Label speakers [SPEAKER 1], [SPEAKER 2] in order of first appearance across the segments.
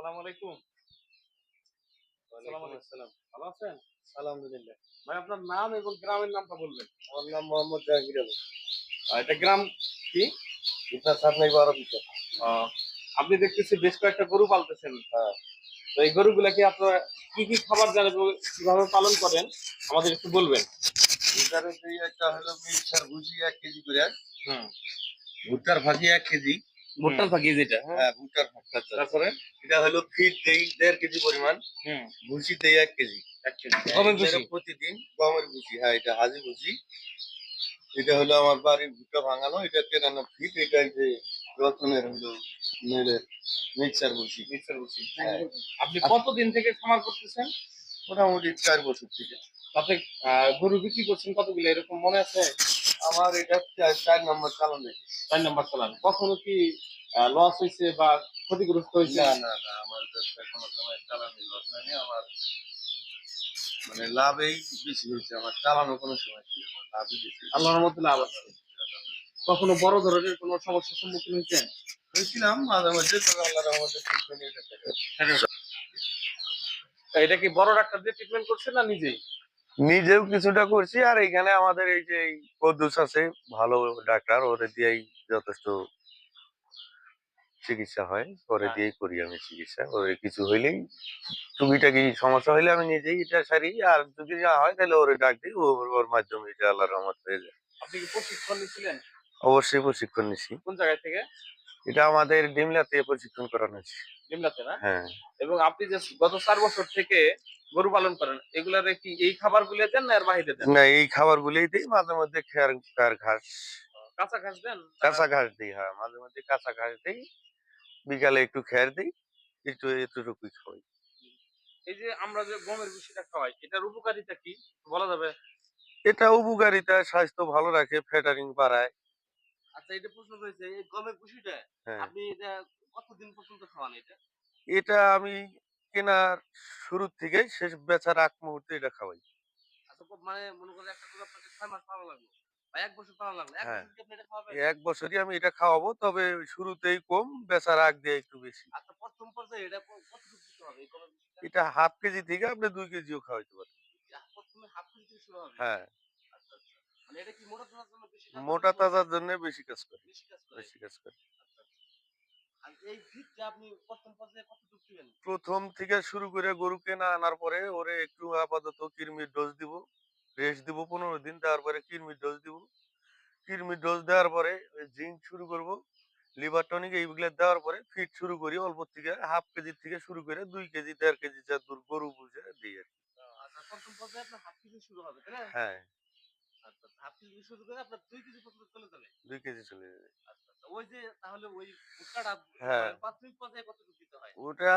[SPEAKER 1] আসসালামু আলাইকুম। ভালো আছেন?
[SPEAKER 2] আলহামদুলিল্লাহ।
[SPEAKER 1] ভাই আপনার নাম এবং গ্রামের নামটা বলবেন।
[SPEAKER 2] আমার নাম মোহাম্মদ জাহাঙ্গীর আলম।
[SPEAKER 1] এটা গ্রাম কি?
[SPEAKER 2] বারো
[SPEAKER 1] আপনি দেখতেছি বেশ কয়েকটা গরু পালতেছেন।
[SPEAKER 2] হ্যাঁ।
[SPEAKER 1] তো এই গরুগুলাকে আপনারা কি কি খাবার দেন এবং কীভাবে পালন করেন? আমাদের একটু বলবেন।
[SPEAKER 2] একটা হলো মিক্সার ভুজি এক কেজি করে।
[SPEAKER 1] হুম।
[SPEAKER 2] ভুট্টার ভাজি এক কেজি।
[SPEAKER 1] ভুট্টার ফাঁকি যেটা
[SPEAKER 2] হ্যাঁ? ভুট্টার ভাজি
[SPEAKER 1] তারপরে
[SPEAKER 2] এটা হলো ফিট দেই দেড় কেজি পরিমাণ। ভুসি দেই এক কেজি।
[SPEAKER 1] এক কেজি গমের ভুসি?
[SPEAKER 2] প্রতিদিন গমের ভুসি হ্যাঁ এটা হাজি ভুসি। এটা হলো আমার বাড়ির ভুট্টা ভাঙানো এটা তেরানো ফিট এটা যে রতনের হলো মিক্সার ভুসি।
[SPEAKER 1] মিক্সার ভুসি।
[SPEAKER 2] হ্যাঁ।
[SPEAKER 1] আপনি কতদিন থেকে খামার করতেছেন?
[SPEAKER 2] মোটামুটি চার বছর থেকে।
[SPEAKER 1] আপনি গরু বিক্রি করছেন কতগুলো এরকম মনে আছে?
[SPEAKER 2] আমার এটা চার নম্বর চালান।
[SPEAKER 1] চার নম্বর চালান। কখনো কি লস হয়েছে বা ক্ষতিগ্রস্ত হয়েছে
[SPEAKER 2] না না না আমার ব্যবসা কোনো সময় চালানো লস হয়নি। আমার মানে লাভেই বেশি হয়েছে আমার চালানো কোনো সময় ছিল আমার লাভই বেশি
[SPEAKER 1] আল্লাহর মধ্যে লাভ আছে। কখনো বড় ধরনের কোনো সমস্যার সম্মুখীন হয়েছেন?
[SPEAKER 2] হয়েছিলাম মাঝে মধ্যে তবে আল্লাহর হয়ে এটা
[SPEAKER 1] এটা কি বড় ডাক্তার দিয়ে ট্রিটমেন্ট করছেন না নিজেই?
[SPEAKER 2] নিজেও কিছুটা করছি আর এখানে আমাদের এই যে কদ্দুস আছে ভালো ডাক্তার ওরে দিয়েই যথেষ্ট চিকিৎসা হয়
[SPEAKER 1] হ্যাঁ।
[SPEAKER 2] দিয়েই করি আমি চিকিৎসা। ওরে কিছু হইলেই টুকিটাকি সমস্যা হইলে আমি নিজেই এটা সারি আর যদি না হয় তাহলে ওরে ডাক দিই ওর মাধ্যমে এটা আল্লাহর রহমত হয়ে যায়।
[SPEAKER 1] আপনি কি প্রশিক্ষণ নিয়েছিলেন
[SPEAKER 2] অবশ্যই প্রশিক্ষণ নিছি।
[SPEAKER 1] কোন জায়গা থেকে?
[SPEAKER 2] এটা আমাদের ডিমলাতে প্রশিক্ষণ করানো হয়েছে।
[SPEAKER 1] ডিমলাতে না?
[SPEAKER 2] হ্যাঁ।
[SPEAKER 1] এবং আপনি যে গত চার বছর থেকে গরু পালন করেন এগুলারে কি এই খাবারগুলো দেন না এর বাহিরে দেন?
[SPEAKER 2] না এই খাবার গুলোই দিই মাঝে মধ্যে খেয়ার খেয়ার ঘাস।
[SPEAKER 1] কাঁচা ঘাস দেন?
[SPEAKER 2] কাঁচা ঘাস দিই হ্যাঁ মাঝে মধ্যে কাঁচা ঘাস দিই। বিকালে একটু খেয়ার দিই একটু এতটুকুই খাওয়াই।
[SPEAKER 1] এই যে আমরা যে গমের ভুসিটা খাওয়াই এটার উপকারিতা কি? বলা যাবে?
[SPEAKER 2] এটা উপকারিতা স্বাস্থ্য ভালো রাখে ফ্যাটারিং বাড়ায়।
[SPEAKER 1] আচ্ছা এটা প্রশ্ন রয়েছে এই গমের ভুসিটা
[SPEAKER 2] হ্যাঁ।
[SPEAKER 1] আপনি এটা কতদিন পর্যন্ত খাওয়ান এটা?
[SPEAKER 2] এটা আমি কেনার শুরুর থেকে শেষ বেচার আগ মুহূর্তে এটা খাওয়াই।
[SPEAKER 1] আচ্ছা মানে মনে করেন একটা করে আপনাকে ছয় মাস পালা লাগল। বা এক
[SPEAKER 2] হ্যাঁ। এক বছরই আমি এটা খাওয়াবো তবে শুরুতেই কম বেচার আগ দিয়ে একটু বেশি।
[SPEAKER 1] আচ্ছা এটা
[SPEAKER 2] হাফ কেজি থেকে আপনি দুই কেজিও খাওয়াইতে পারেন। হ্যাঁ।
[SPEAKER 1] আচ্ছা আচ্ছা। মানে মোটা তাজার জন্য বেশি কাজ করে।
[SPEAKER 2] বেশি কাজ করে?
[SPEAKER 1] প্রথম
[SPEAKER 2] থেকে শুরু করে গরু কেনা আনার পরে ওরে একটু আপাতত কৃমির ডোজ দিব। রেস্ট দিব পনেরো দিন তারপরে কৃমির ডোজ দিব। কৃমির ডোজ দেওয়ার পরে জিঙ্ক শুরু করব। লিভার টনিক এইগুলো দেওয়ার পরে ফিট শুরু করি অল্প থেকে হাফ কেজি থেকে শুরু করে দুই কেজি দেড় কেজি যা দূর গরু বুঝে দিই আর।
[SPEAKER 1] আচ্ছা
[SPEAKER 2] হ্যাঁ।
[SPEAKER 1] আচ্ছা দুই কেজি চলে যাবে। আচ্ছা
[SPEAKER 2] হয়? ওটা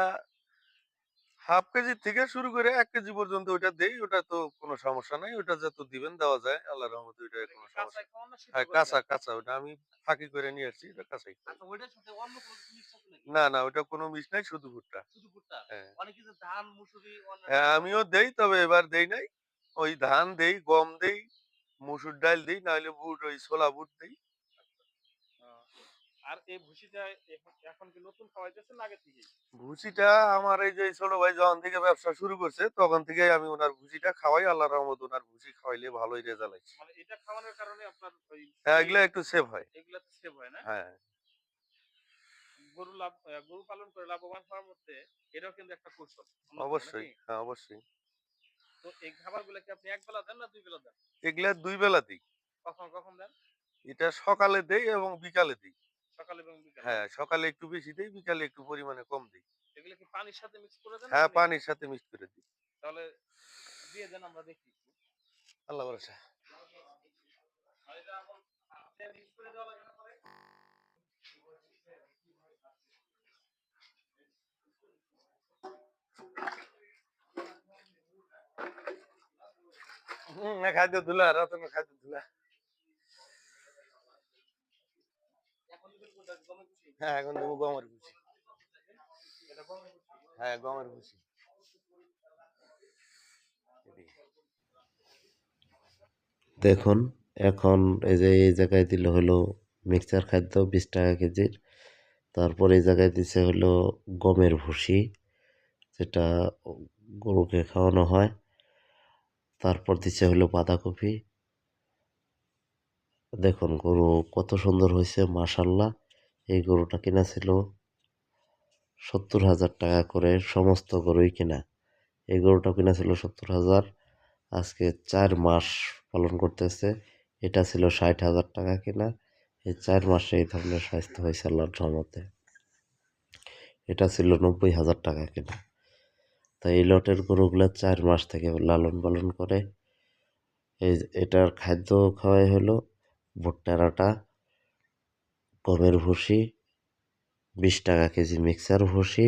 [SPEAKER 2] হাফ কেজি থেকে শুরু করে এক কেজি পর্যন্ত ওটা দেই ওটা তো কোনো সমস্যা নাই ওটা যত দিবেন দেওয়া যায় আল্লাহ রহমতে ওটা কোনো সমস্যা হ্যাঁ কাঁচা কাঁচা ওটা আমি ফাঁকি করে নিয়ে আসছি এটা কাঁচাই
[SPEAKER 1] আচ্ছা
[SPEAKER 2] না না ওটা কোনো মিস নাই শুধু ভুট্টা।
[SPEAKER 1] শুধু ভুট্টা?
[SPEAKER 2] হ্যাঁ।
[SPEAKER 1] অনেকে যে ধান মুসুরি অন্যান্য
[SPEAKER 2] হ্যাঁ আমিও দেই তবে এবার দেই নাই। ওই ধান দেই গম দেই মসুর ডাল দেই নাহলে বুট ওই ছোলা বুট দেই।
[SPEAKER 1] আর এই ভুসিটা এখন- কি নতুন খাওয়াইতেছেন আগে থেকেই?
[SPEAKER 2] ভুসিটা আমার এই যে ছোট ভাই যখন থেকে ব্যবসা শুরু করছে তখন থেকে আমি ওনার ভুসিটা খাওয়াই রহমত ওনার ভুসি খাওয়াইলে ভালোই রেজাল্ট আছে
[SPEAKER 1] মানে এটা খাওয়ানোর কারণে আপনার ওই
[SPEAKER 2] হ্যাঁ এগুলো একটু সেভ হয়।
[SPEAKER 1] এগুলাতে সেভ হয় না?
[SPEAKER 2] হ্যাঁ।
[SPEAKER 1] গরু লাভ গরু পালন করে লাভবান হওয়ার মধ্যে এটাও কিন্তু একটা কৌশল।
[SPEAKER 2] অবশ্যই হ্যাঁ অবশ্যই।
[SPEAKER 1] তো এই খাবারগুলো কি আপনি এক বেলা দেন না দুই বেলা দেন?
[SPEAKER 2] এগুলা দুই বেলা দিই।
[SPEAKER 1] কখন কখন দেন?
[SPEAKER 2] এটা সকালে দেই এবং বিকালে দিই।
[SPEAKER 1] সকালে এবং বিকালে?
[SPEAKER 2] হ্যাঁ সকালে একটু বেশি দেই বিকালে একটু পরিমাণে কম দিই।
[SPEAKER 1] এগুলো কি পানির সাথে মিক্স করে দেন
[SPEAKER 2] হ্যাঁ পানির সাথে মিক্স করে দিই।
[SPEAKER 1] তাহলে দিয়ে দেন আমরা দেখি।
[SPEAKER 2] আল্লাহ ভরসা। খাদ্য ধুলা রতন খাদ্য ধুলা
[SPEAKER 1] এখন দিবেন কোনটা? গমের ভুসি?
[SPEAKER 2] হ্যাঁ এখন দেবো গমের ভুসি। হ্যাঁ গমের ভুসি
[SPEAKER 3] দেখুন, এখন এই যে এই জায়গায় দিল হলো মিক্সচার খাদ্য বিশ টাকা কেজির। তারপর এই জায়গায় দিছে হলো গমের ভুসি, যেটা গরুকে খাওয়ানো হয়। তারপর দিছে হলো বাঁধাকপি। দেখুন, গরু কত সুন্দর হয়েছে, মাশাল্লাহ। এই গরুটা কিনা ছিল সত্তর হাজার টাকা করে সমস্ত গরুই কিনা। এই গরুটা কিনা ছিল সত্তর হাজার, আজকে চার মাস পালন করতেছে। এটা ছিল ষাট হাজার টাকা কেনা। এই চার মাসে এই ধরনের স্বাস্থ্য হয়েছে আল্লাহর রহমতে। এটা ছিল নব্বই হাজার টাকা কেনা। তাই এই লটের গরুগুলো চার মাস থেকে লালন পালন করে। এই এটার খাদ্য খাওয়াই হলো ভুট্টার আটা গমের ভুসি, বিশ টাকা কেজি মিক্সার ভুসি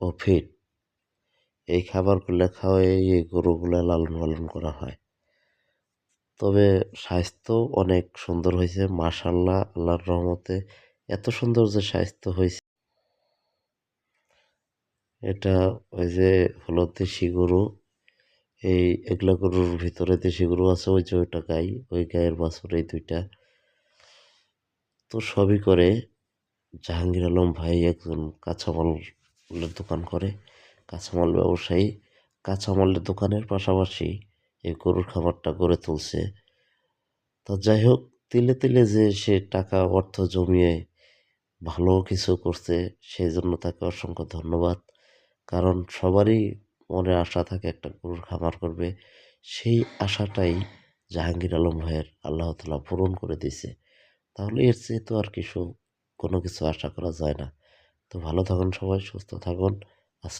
[SPEAKER 3] ও ফিড। এই খাবারগুলো খাওয়াই এই গরুগুলো লালন পালন করা হয়। তবে স্বাস্থ্য অনেক সুন্দর হয়েছে মাশাল্লাহ আল্লাহর রহমতে এত সুন্দর যে স্বাস্থ্য হয়েছে। এটা ওই যে হলো দেশি গরু এই এগুলা গরুর ভিতরে দেশি গরু আছে, ওই যে ওইটা গাই, ওই গায়ের বাছুর এই দুইটা। তো সবই করে জাহাঙ্গীর আলম ভাই একজন কাঁচামালের দোকান করে, কাঁচামাল ব্যবসায়ী। কাঁচামালের দোকানের পাশাপাশি এই গরুর খামারটা গড়ে তুলছে। তো যাই হোক, তিলে তিলে যে সে টাকা, অর্থ জমিয়ে ভালো কিছু করছে, সেই জন্য তাকে অসংখ্য ধন্যবাদ। কারণ সবারই মনে আশা থাকে একটা গরুর খামার করবে। সেই আশাটাই জাহাঙ্গীর আলম ভাইয়ের আল্লাহ তালা পূরণ করে দিছে তাহলে এর চেয়ে তো আর কিছু, কোনো কিছু আশা করা যায় না। তো ভালো থাকুন সবাই, সুস্থ থাকুন। আসসালাম